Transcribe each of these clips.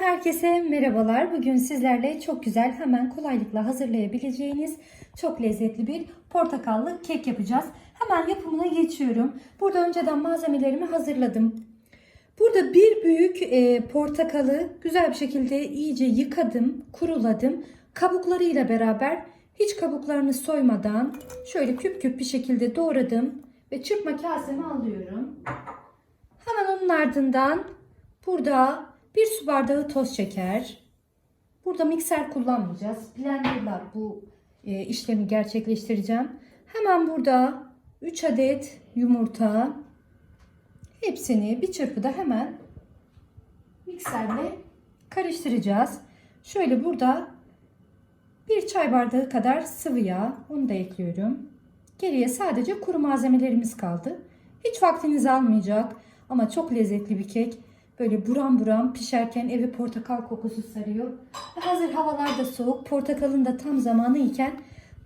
herkese merhabalar. Bugün sizlerle çok güzel hemen kolaylıkla hazırlayabileceğiniz çok lezzetli bir portakallı kek yapacağız. Hemen yapımına geçiyorum. Burada önceden malzemelerimi hazırladım. Burada bir büyük e, portakalı güzel bir şekilde iyice yıkadım, kuruladım. Kabuklarıyla beraber hiç kabuklarını soymadan şöyle küp küp bir şekilde doğradım ve çırpma kaseme alıyorum. Hemen onun ardından burada bir su bardağı toz şeker. Burada mikser kullanmayacağız. Blenderla bu e, işlemi gerçekleştireceğim. Hemen burada 3 adet yumurta. Hepsini bir çırpıda hemen mikserle karıştıracağız. Şöyle burada bir çay bardağı kadar sıvı yağ. Onu da ekliyorum. Geriye sadece kuru malzemelerimiz kaldı. Hiç vaktinizi almayacak ama çok lezzetli bir kek. Böyle buram buram pişerken evi portakal kokusu sarıyor. Ve hazır havalar da soğuk. Portakalın da tam zamanı iken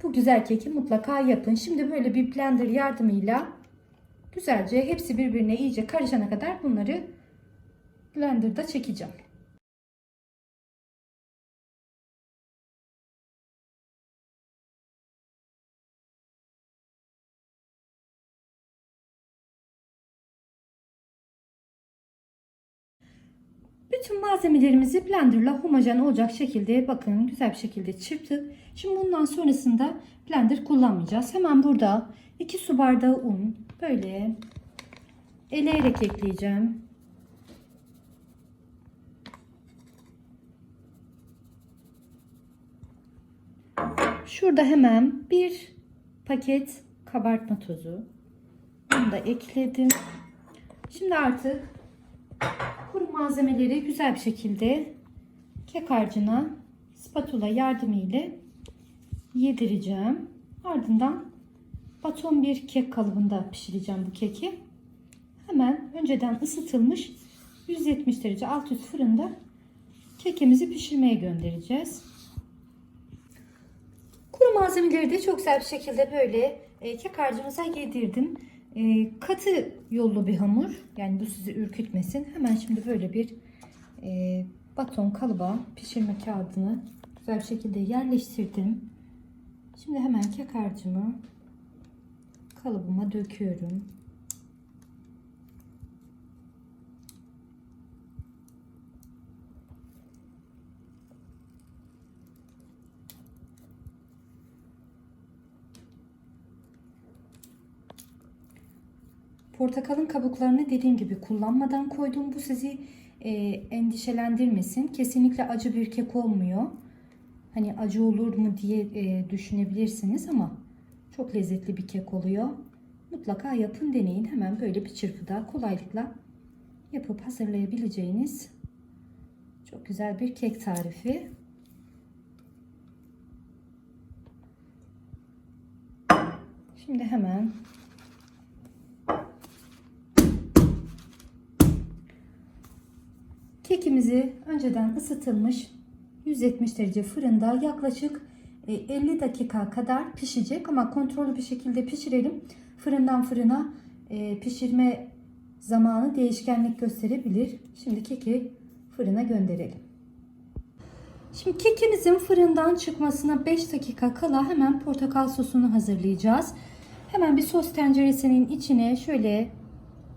bu güzel keki mutlaka yapın. Şimdi böyle bir blender yardımıyla güzelce hepsi birbirine iyice karışana kadar bunları blenderda çekeceğim. Bütün malzemelerimizi blenderla homojen olacak şekilde bakın güzel bir şekilde çırptık. Şimdi bundan sonrasında blender kullanmayacağız. Hemen burada 2 su bardağı un böyle eleyerek ekleyeceğim. Şurada hemen bir paket kabartma tozu. Bunu da ekledim. Şimdi artık kuru malzemeleri güzel bir şekilde kek harcına spatula yardımıyla yedireceğim. Ardından baton bir kek kalıbında pişireceğim bu keki. Hemen önceden ısıtılmış 170 derece alt üst fırında kekimizi pişirmeye göndereceğiz. Kuru malzemeleri de çok güzel bir şekilde böyle e, kek harcımıza yedirdim. E, katı yollu bir hamur. Yani bu sizi ürkütmesin. Hemen şimdi böyle bir e, baton kalıba pişirme kağıdını güzel bir şekilde yerleştirdim. Şimdi hemen kek harcımı kalıbıma döküyorum. Portakalın kabuklarını dediğim gibi kullanmadan koydum. Bu sizi e, endişelendirmesin. Kesinlikle acı bir kek olmuyor. Hani acı olur mu diye e, düşünebilirsiniz ama çok lezzetli bir kek oluyor. Mutlaka yapın deneyin. Hemen böyle bir çırpıda kolaylıkla yapıp hazırlayabileceğiniz çok güzel bir kek tarifi. Şimdi hemen Kekimizi önceden ısıtılmış 170 derece fırında yaklaşık 50 e, dakika kadar pişecek ama kontrollü bir şekilde pişirelim. Fırından fırına e, pişirme zamanı değişkenlik gösterebilir. Şimdi keki fırına gönderelim. Şimdi kekimizin fırından çıkmasına 5 dakika kala hemen portakal sosunu hazırlayacağız. Hemen bir sos tenceresinin içine şöyle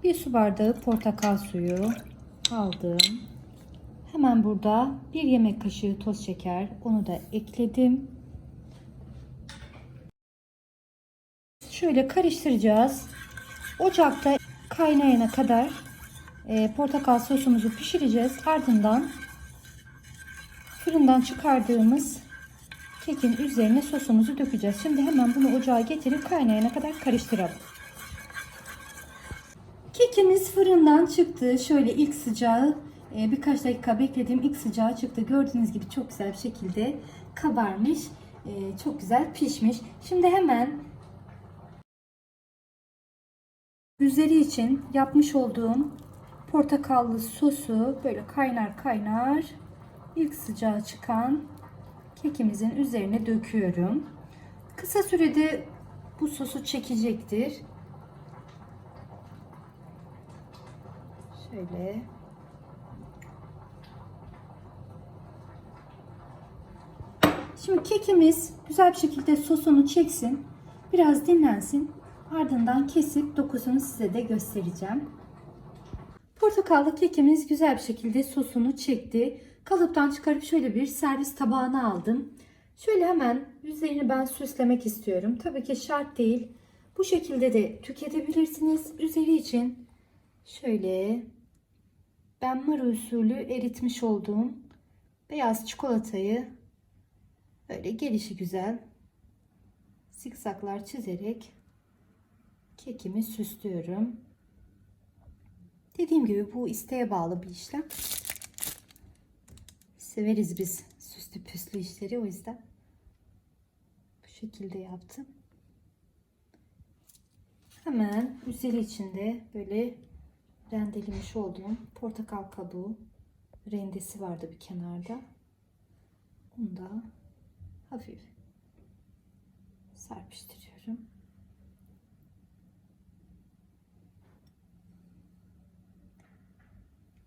bir su bardağı portakal suyu aldım. Hemen burada bir yemek kaşığı toz şeker onu da ekledim. Şöyle karıştıracağız. Ocakta kaynayana kadar e, portakal sosumuzu pişireceğiz. Ardından fırından çıkardığımız kekin üzerine sosumuzu dökeceğiz. Şimdi hemen bunu ocağa getirip kaynayana kadar karıştıralım. Kekimiz fırından çıktı. Şöyle ilk sıcağı birkaç dakika bekledim. İlk sıcağı çıktı. Gördüğünüz gibi çok güzel bir şekilde kabarmış. Ee, çok güzel pişmiş. Şimdi hemen üzeri için yapmış olduğum portakallı sosu böyle kaynar kaynar ilk sıcağı çıkan kekimizin üzerine döküyorum. Kısa sürede bu sosu çekecektir. Şöyle Şimdi kekimiz güzel bir şekilde sosunu çeksin. Biraz dinlensin. Ardından kesip dokusunu size de göstereceğim. Portakallı kekimiz güzel bir şekilde sosunu çekti. Kalıptan çıkarıp şöyle bir servis tabağına aldım. Şöyle hemen üzerini ben süslemek istiyorum. Tabii ki şart değil. Bu şekilde de tüketebilirsiniz. Üzeri için şöyle ben mır usulü eritmiş olduğum beyaz çikolatayı böyle gelişi güzel zikzaklar çizerek kekimi süslüyorum. Dediğim gibi bu isteğe bağlı bir işlem. Severiz biz süslü püslü işleri o yüzden bu şekilde yaptım. Hemen üzeri içinde böyle rendelemiş olduğum portakal kabuğu rendesi vardı bir kenarda. Bunu da hafif serpiştiriyorum.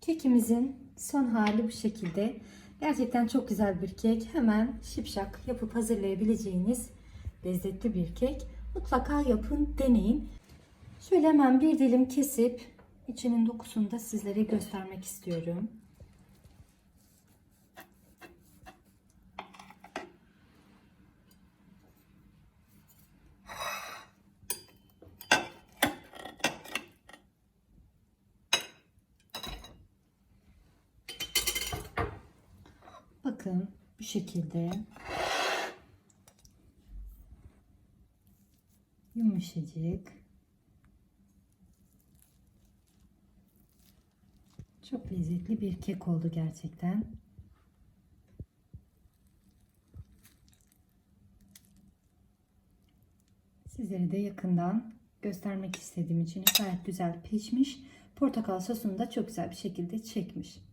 Kekimizin son hali bu şekilde. Gerçekten çok güzel bir kek. Hemen şipşak yapıp hazırlayabileceğiniz lezzetli bir kek. Mutlaka yapın, deneyin. Şöyle hemen bir dilim kesip içinin dokusunu da sizlere göstermek istiyorum. Bakın bu şekilde yumuşacık. Çok lezzetli bir kek oldu gerçekten. Sizlere de yakından göstermek istediğim için gayet güzel pişmiş. Portakal sosunu da çok güzel bir şekilde çekmiş.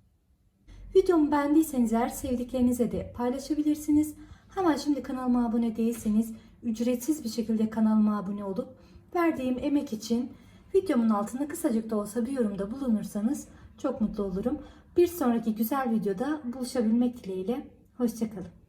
Videomu beğendiyseniz eğer sevdiklerinize de paylaşabilirsiniz. Hemen şimdi kanalıma abone değilseniz ücretsiz bir şekilde kanalıma abone olup verdiğim emek için videomun altında kısacık da olsa bir yorumda bulunursanız çok mutlu olurum. Bir sonraki güzel videoda buluşabilmek dileğiyle. Hoşçakalın.